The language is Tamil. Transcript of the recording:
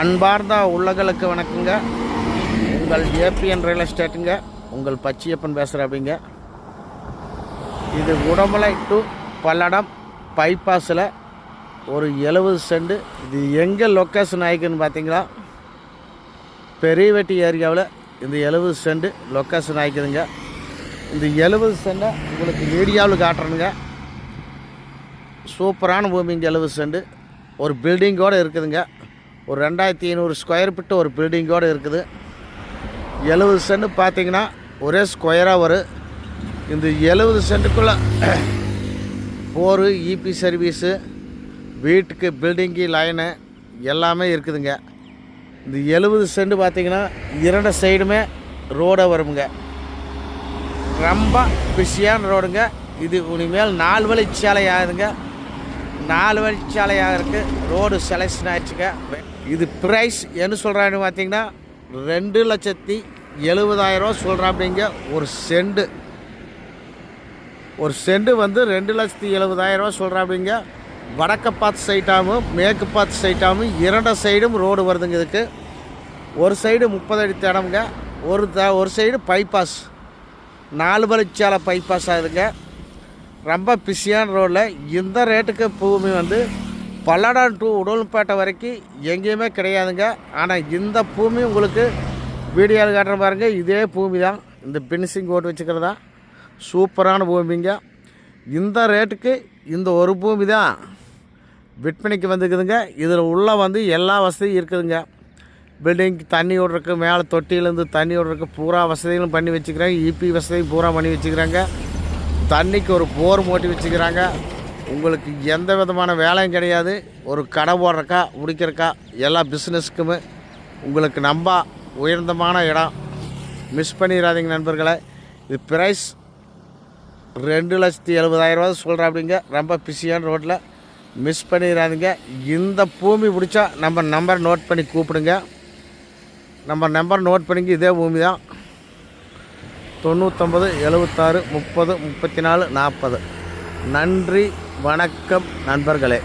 அன்பார்ந்த உள்ளங்களுக்கு வணக்கங்க. உங்கள் ஏபிஎன் ரியல் எஸ்டேட்டுங்க உங்கள் பச்சையப்பன் பேசுகிற அப்படிங்க இது உடமலை டு பல்லடம் பைபாஸில் ஒரு எழுபது செண்டு இது எங்கே லொக்கேஷன் ஆகிக்குன்னு பார்த்தீங்களா பெரியவெட்டி ஏரியாவில் இந்த எழுபது செண்டு லொக்கேஷன் ஆகிக்குதுங்க இந்த எழுபது செண்டை உங்களுக்கு வீடியோவில் காட்டுறேனுங்க. சூப்பரான பூமிங்க எழுபது செண்டு ஒரு பில்டிங்கோடு இருக்குதுங்க. ஒரு ரெண்டாயிரத்தி ஐநூறு ஸ்கொயர் ஃபிட்டு ஒரு பில்டிங்கோடு இருக்குது. எழுபது சென்ட் பார்த்தீங்கன்னா ஒரே ஸ்கொயராக வரும் இந்த எழுபது சென்ட்டுக்குள்ளே போரு இபி சர்வீஸு வீட்டுக்கு பில்டிங்கு லைனு எல்லாமே இருக்குதுங்க. இந்த எழுபது சென்ட் பார்த்தீங்கன்னா இரண்டு சைடுமே ரோடாக வருங்க ரொம்ப பிஸியான ரோடுங்க இது இனிமேல் நாலு வழி சாலை ஆகுதுங்க. நாலு வழிச்சாலையாக இருக்குது ரோடு செலெக்ஷன் ஆயிடுச்சுங்க. இது ப்ரைஸ் என்ன சொல்கிறான்னு பார்த்தீங்கன்னா ரெண்டு லட்சத்தி எழுபதாயிரரூவா சொல்கிறேன் அப்படிங்க ஒரு செண்டு ஒரு செண்டு வந்து ரெண்டு லட்சத்தி எழுபதாயிரரூவா சொல்கிறேன் அப்படிங்க வடக்க பார்த்து சைட்டாகவும் மேற்கு பார்த்து சைட்டாகவும் இரண்டு சைடும் ரோடு வருதுங்க இதுக்கு. ஒரு சைடு முப்பது அடி தடம்ங்க. ஒரு த ஒரு சைடு பைபாஸ் நாலு வழிச்சாலை பைபாஸ் ஆகுதுங்க. ரொம்ப பிஸியான ரோடில் இந்த ரேட்டுக்கு பூமி வந்து பல்லடம் டு உடல்பேட்டை வரைக்கும் எங்கேயுமே கிடையாதுங்க. ஆனால் இந்த பூமி உங்களுக்கு வீடியோவில் காட்டுற பாருங்க. இதே பூமி தான். இந்த பினிஷிங் ஓட்டு வச்சுக்கிறதா சூப்பரான பூமிங்க. இந்த ரேட்டுக்கு இந்த ஒரு பூமி தான் விற்பனைக்கு வந்துக்குதுங்க இதில் உள்ளே வந்து எல்லா வசதியும் இருக்குதுங்க. பில்டிங் தண்ணி விடுறதுக்கு மேலே தொட்டியிலேருந்து தண்ணி விடுறதுக்கு பூரா வசதிகளும் பண்ணி வச்சுக்கிறாங்க இபி வசதியும் பூரா பண்ணி வச்சுக்கிறாங்க. தண்ணிக்கு ஒரு போர் மூட்டி வச்சுக்கிறாங்க. உங்களுக்கு எந்த விதமான வேலையும் கிடையாது. ஒரு கடை போடுறக்கா முடிக்கிறக்கா எல்லா பிஸ்னஸ்க்குமே உங்களுக்கு நம்ப உயர்ந்தமான இடம். மிஸ் பண்ணிடாதீங்க நண்பர்களை. இது ப்ரைஸ் ரெண்டு லட்சத்தி எழுபதாயிரரூவா சொல்கிறேன் அப்படிங்க ரொம்ப பிஸியான ரோட்டில் மிஸ் பண்ணிடாதீங்க. இந்த பூமி பிடிச்சா நம்ம நம்பர் நோட் பண்ணி கூப்பிடுங்க. நம்ம நம்பர் நோட் பண்ணிங்க இதே பூமி தான் தொண்ணூற்றொம்பது எழுபத்தாறு முப்பது முப்பத்தி நாலு நாற்பது. நன்றி வணக்கம் நண்பர்களே.